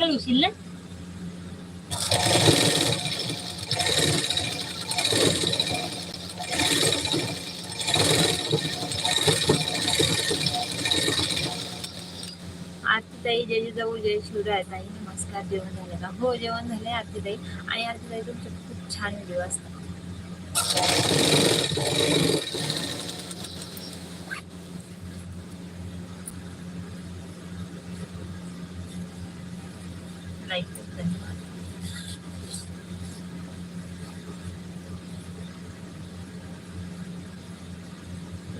कर ना ताई पागल आरतीताई जय जाऊ जय शिवराय ताई नमस्कार जेवण झालं का? हो जेवण झालंय आरतीताई. आणि आरतीताई तुमचे खूप छान व्हिडिओ असतात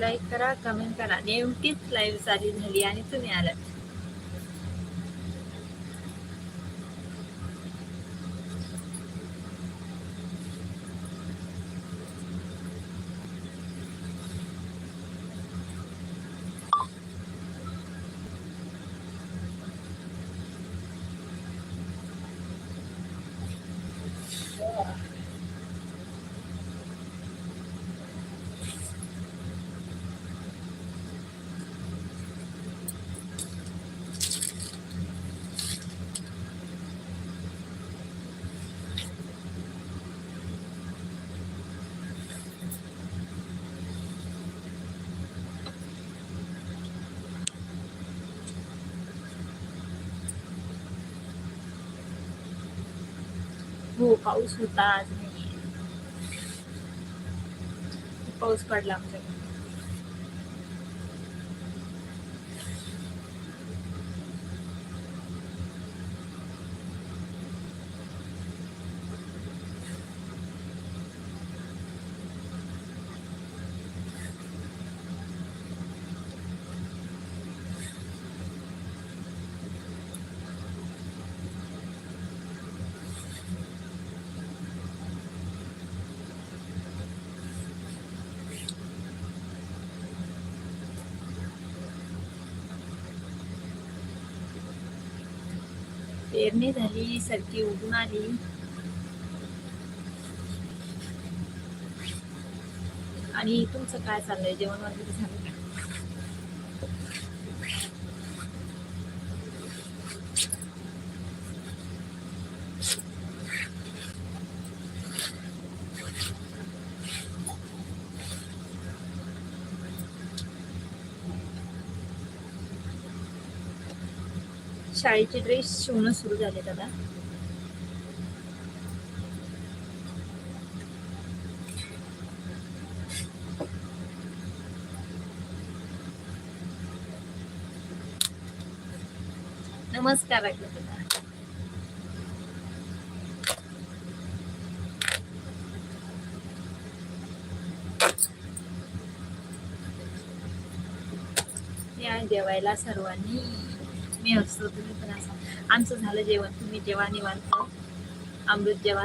लाईक करा कमेंट करा. नेमकीच लाईव्ह चालू झाली आणि तुम्ही आलात. हो पाऊस होता आज नाही पाऊस पडला आमच्याकडे. पेरणी झाली सरकी उगून आली. आणि तुमचं काय चाललंय? जेवण वगैरे झालं दिवाळीचे ड्रेस शिवणं सुरू झाले दादा नमस्कार ऐकलं दादा या जेवायला सर्वांनी. मी असतो तुम्ही पण असा. आमचं झालं जेवण तुम्ही जेवा निवांत. अमृत जेवा.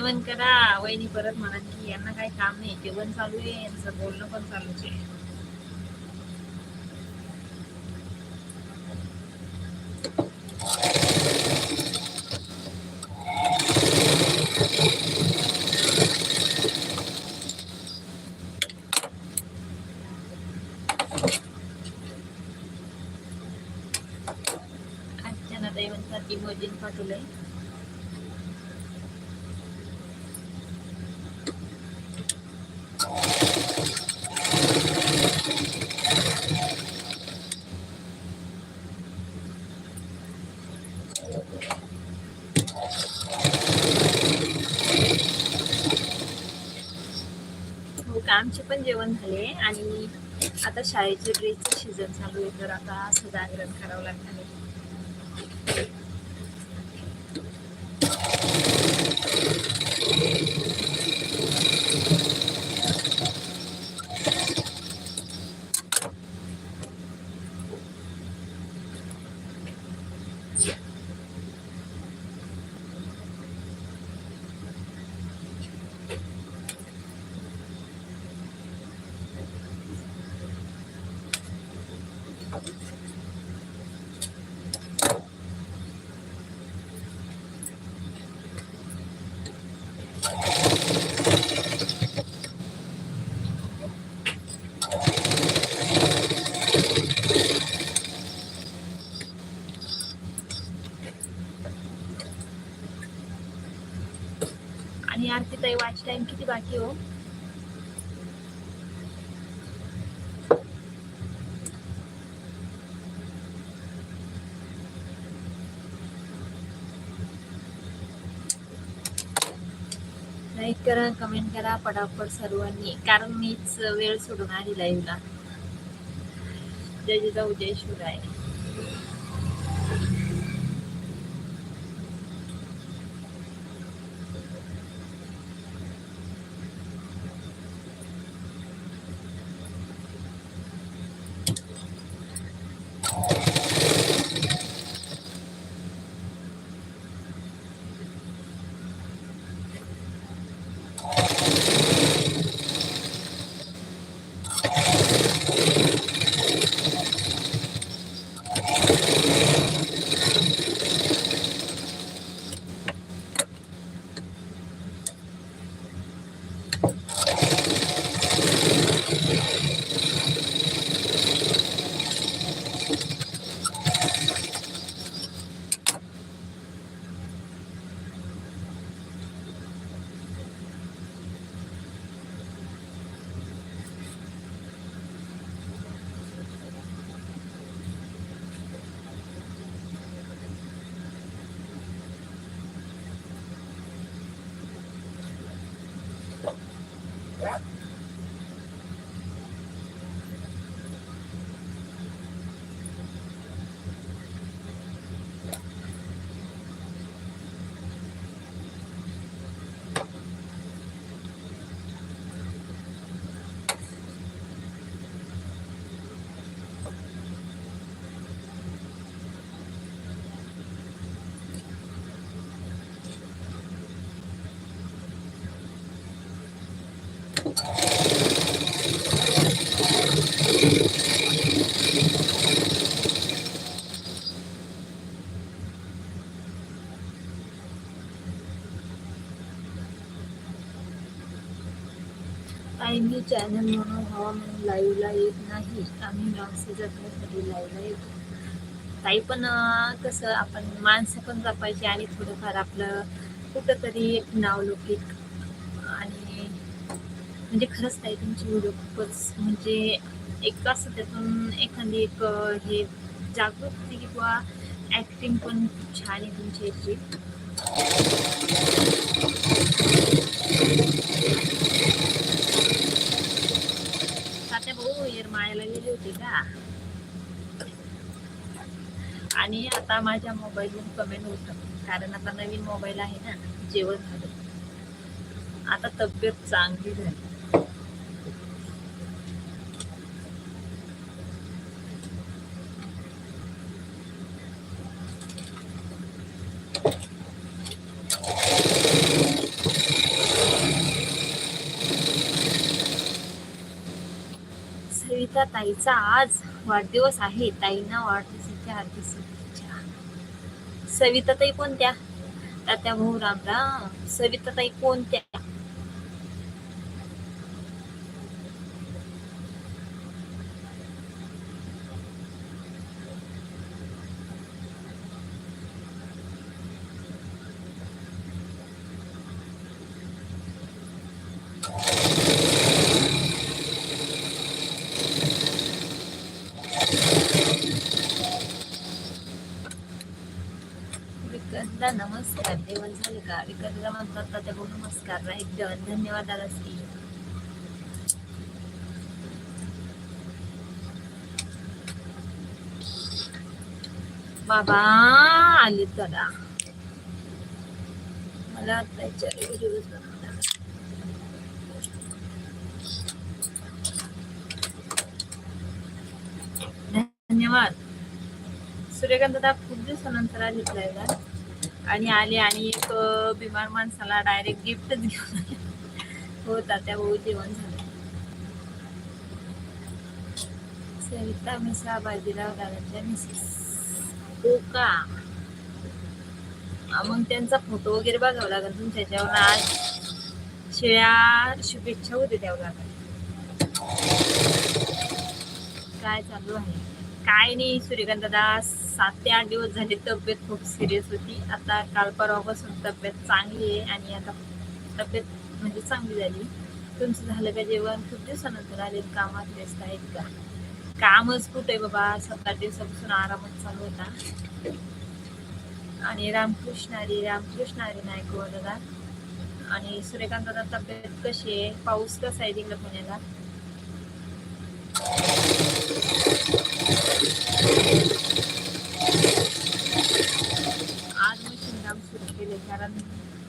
जेवण करा. वहिनी परत म्हणत की यांना काही काम नाही जेवण चालू आहे यांचं बोलणं पण चालूच आहे. अर्चना दैवंतात इमोजीन पाठवलंय हो का आमचे पण जेवण झाले आणि आता शाळेचे ड्रेसचं सीझन चालू आहे तर आता असं करावं लागणार आहे आणि ताई वाच टाइम किती बाकी हो? लाईक करा कमेंट करा पटापट सर्वांनी. कारण मीच वेळ सोडून आली लाईव्हला जय जिजाऊ जय शिवराय. ताई मी चॅनल म्हणून हवा म्हणून लाईव्हला येत नाही. आम्ही माणसं जपण्यासाठी लाईव्हला येतो. ताई पण कसं आपण माणसं पण जपायची आणि थोडंफार आपलं कुठंतरी एक नावलौकिक आणि म्हणजे खरंच ताई तुमची व्हिडिओ खूपच म्हणजे एक असं त्यातून एखादी एक हे हे जागृती किंवा ॲक्टिंग पण खूप छान आहे तुमची याची तात्या भाऊ गेली होती का? आणि आता माझ्या मोबाईलवरून कमेंट होत. कारण आता नवीन मोबाईल आहे ना जेवण झालं. आता तब्येत चांगली झाली. माझ्या ताईचा आज वाढदिवस आहे. ताईंना वाढदिवसाच्या हार्दिक शुभेच्छा. सविता ताई कोणत्या? तात्या भाऊ राम सविता ताई कोणत्या विकासला नमस्कार जेवण का? विकासला म्हणतात तात्या भाऊ नमस्कार राईट धन्यवाद धन्यवाद दादाश्री बाबा आले दादा मला आता व्हिडिओज बनवला धन्यवाद. सूर्यकांत दादा खूप दिवसानंतर आले जायला आणि आले आणि एक बिमार माणसाला डायरेक्ट गिफ्टच घेऊन आले. हो तात्या भाऊ जेवण झालं. सविता मिसा बाजीराव दादाच्या मिसेस हो का? मग त्यांचा फोटो वगैरे बघावा लागेल तुमच्या याच्यावर आज शिळ्या शुभेच्छा होते द्यावं लागेल काय चालू आहे? काय नाही सूर्यकांत दादा सात ते आठ दिवस झाले तब्येत खूप सिरियस होती. आता काल परवापासून तब्येत चांगली आहे आणि आता तब्येत म्हणजे चांगली झाली. तुमचं झालं का जेवण? खूप दिवसानंतर आले कामात व्यस्त आहेत का? कामच कुठे बाबा? सात आठ दिवसापासून आरामच चालू होता. आणि रामकृष्ण हरी रामकृष्ण हरी नायक हो दादा. आणि सूर्यकांत दादा तब्येत कशी आहे? पाऊस कसा आहे तिकडे पुण्याला? आज मशीन काम सुरू केले कारण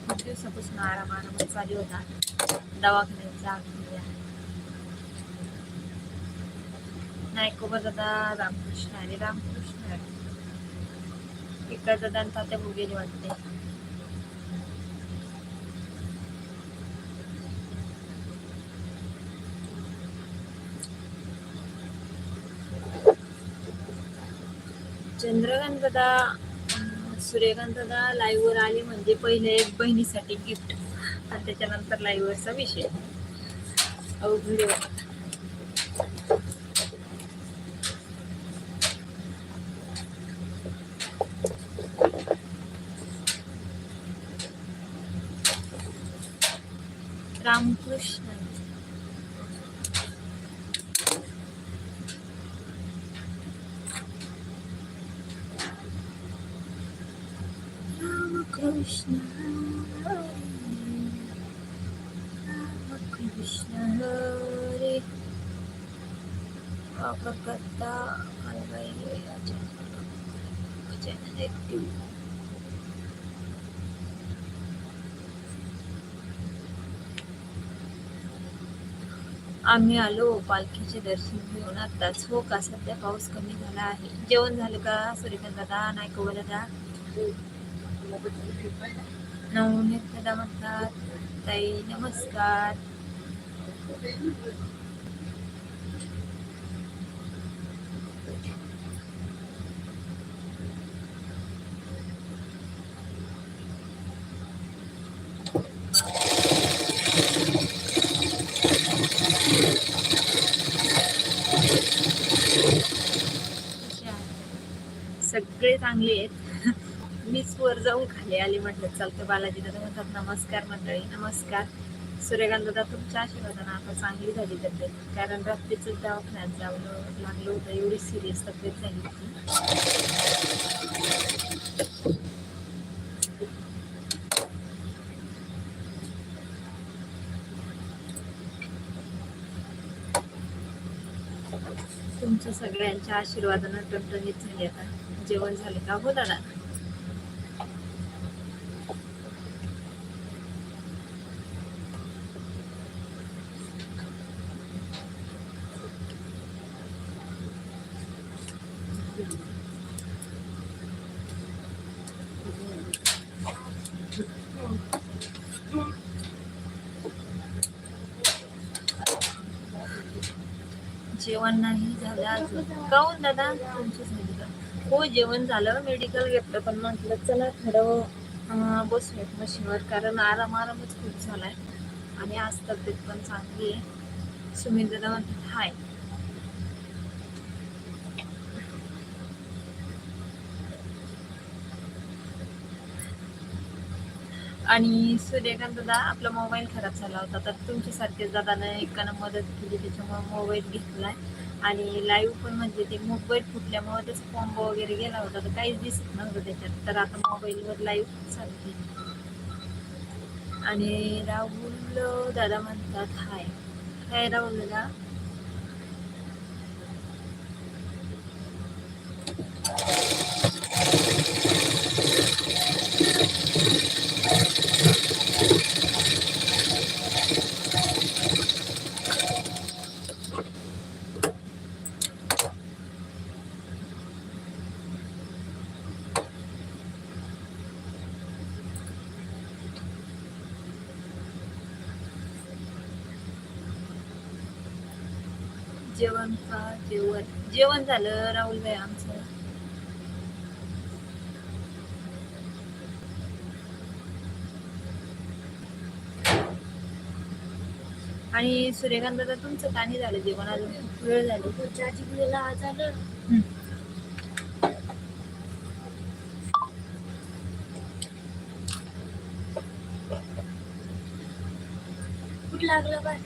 खूप दिवसापासून आराम आरामात चालू होता. दवाखान्यात जा नायकोबा दादा रामकृष्ण हरी रामकृष्ण हरी इकडे दादा आणि तात्या गेले वाटते चंद्रकांत दादा लाईव्हवर सूर्यकांत आले म्हणजे पहिले एक बहिणीसाठी गिफ्ट आणि त्याच्यानंतर लाईव्हवरचा विषय. अवघड रामकृष्ण. रामकृष्ण रामकृष्ण हरे वापरकर्ता हलवाई चॅनल ऍक्टिव्ह आम्ही आलो पालखीचे दर्शन घेऊन आताच हो का? सध्या पाऊस कमी झाला आहे. जेवण झालं का? सूर्यकांत दादा नायको दादा नवनीत दादा म्हणतात ताई नमस्कार कसे आहात? सगळे चांगले आहेत मीच वर जाऊन खाली आले म्हटलं चालतं बालाजी दादा म्हणतात नमस्कार मंडळी नमस्कार. सूर्यकांत दादा तुमच्या आशीर्वादानं आता चांगली झाली तब्येत. कारण रात्रीचं दवाखान्यात जावं लागलं होतं एवढी सिरियस तब्येत झाली होती. तुमच्या सगळ्यांच्या आशीर्वादानं टणटणीत झाली आता. जेवण झालं का? हो दादा जेवण नाही झालं अजून काऊन दादा? तुमचं हो जेवण झालं मेडिकल घेतलं पण म्हटलं चला थोडं बसूयात मशीनवर कारण आराम आरामच खूप झालाय. आणि आज तब्येत पण चांगली आहे. सुमित दादा म्हणतात हाय. आणि सूर्यकांत दादा आपला मोबाईल खराब झाला होता तर तुमच्यासारखेच दादाने एकानं मदत केली त्याच्यामुळे मोबाईल घेतलाय. आणि लाईव्ह पण म्हणजे ते मोबाईल फुटल्यामुळे त्याचा कॉम्बो वगैरे गेला होता तर काहीच दिसत नव्हतं त्याच्यात. तर आता मोबाईलवर लाईव्ह चालू आणि राहुल दादा म्हणतात हाय. हाय राहुल दादा. जेवण झालं राहुल भाई आमचं. आणि सूर्यकांत दादा तुमचं का नाही झालं जेवण अजून? खूप वेळ झाली. चार्जिंगला झालं कुठ लागलं बाय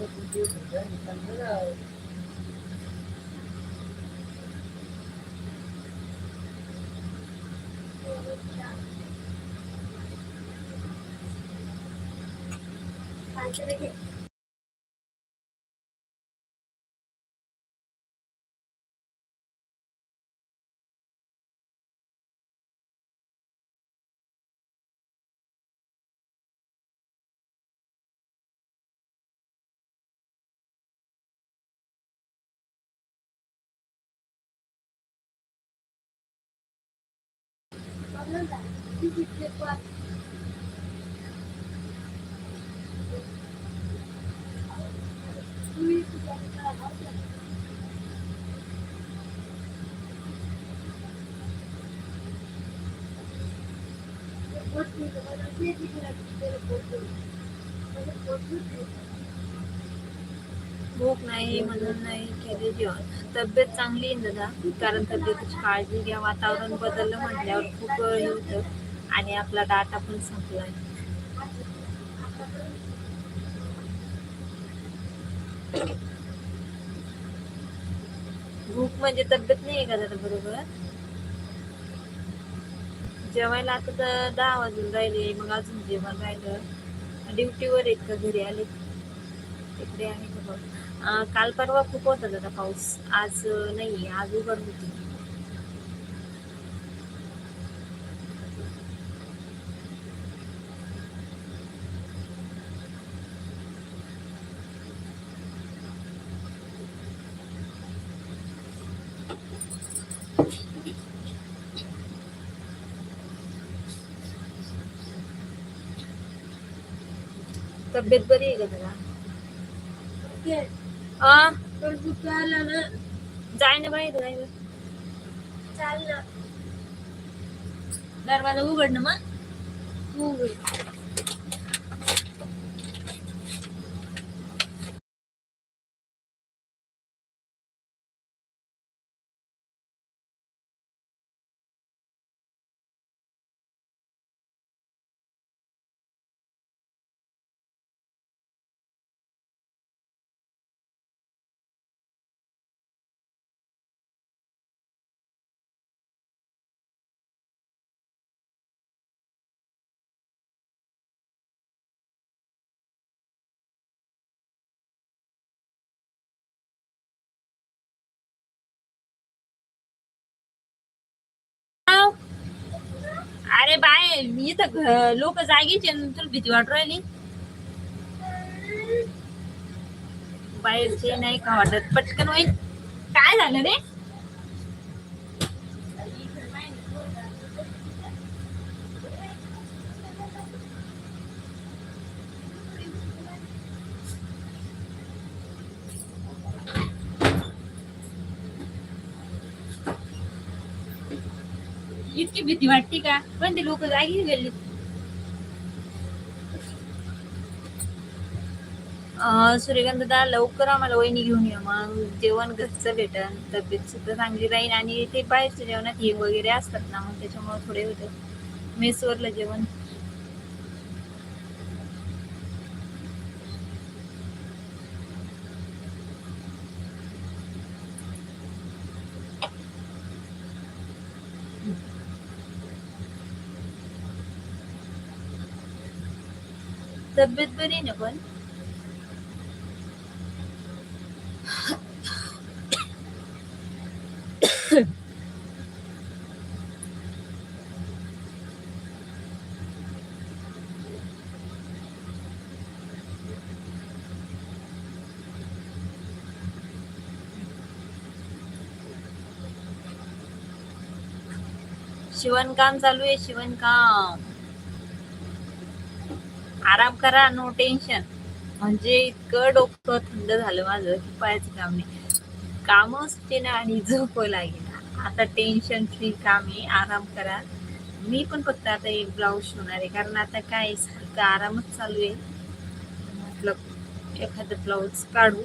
个不丢，你觉なんだこっちに友。भूक नाही म्हणून नाही केले जेवण. तब्येत चांगली आहे दादा? कारण तब्येतीची काळजी घ्या. वातावरण बदललं म्हटल्यावर खूप हे होतं. आणि आपला डाटा पण संपलाय भूक म्हणजे तब्येत नाही आहे का दादा बरोबर? जेवायला आता तर दहा वाजून राहिले. मग अजून जेवण राहिलं. ड्युटीवर आहेत का? घरी आले तिकडे आहे का बघ. काल परवा खूप होता दादा पाऊस. आज नाही आज उघड होती. तब्येत बरी आहे का तुला ना जाय ना बाहेर जाय ना. चाल ना दरवाजा उघड ना मग. उघड. अरे बाय मी तर लोक जागीच तुला भीती वाटू राहिली? बाहेरचे नाही का वाटत? पटकन होईल. काय झालं रे? त्यांची भीती वाटते का? पण ते लोक जागी गेले. सूर्यकांत लवकर आम्हाला वहिनी घेऊन ये. मग जेवण घरचं भेटन. तब्येत सुद्धा चांगली राहील आणि ते बाहेरच्या जेवणात हे वगैरे असतात ना मग त्याच्यामुळे थोडे होतं. मेसवरलं जेवण. तबीयत बरी ना पण शिवणकाम चालू आहे शिवणकाम आराम करा नो टेन्शन म्हणजे इतकं डोकं थंड झालं माझं की पाहायचं काम नाही. कामच ते ना आणि झोप लागेल. आता टेन्शन फ्री काम आहे आराम करा. मी पण फक्त आता एक ब्लाऊज शिवणार आहे कारण आता काय सारखं आरामच चालू आहे. म्हटलं एखादं ब्लाऊज काढू.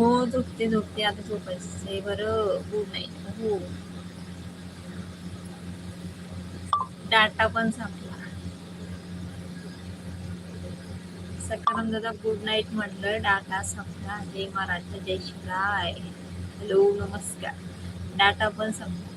हो झोपते झोपते आता झोपायचं बरं गुड नाईट हो. डाटा पण संपला. सकाराम दादा गुड नाईट म्हटलं डाटा संपला. जय महाराष्ट्र जय शिवराय हॅलो नमस्कार. डाटा पण संपला.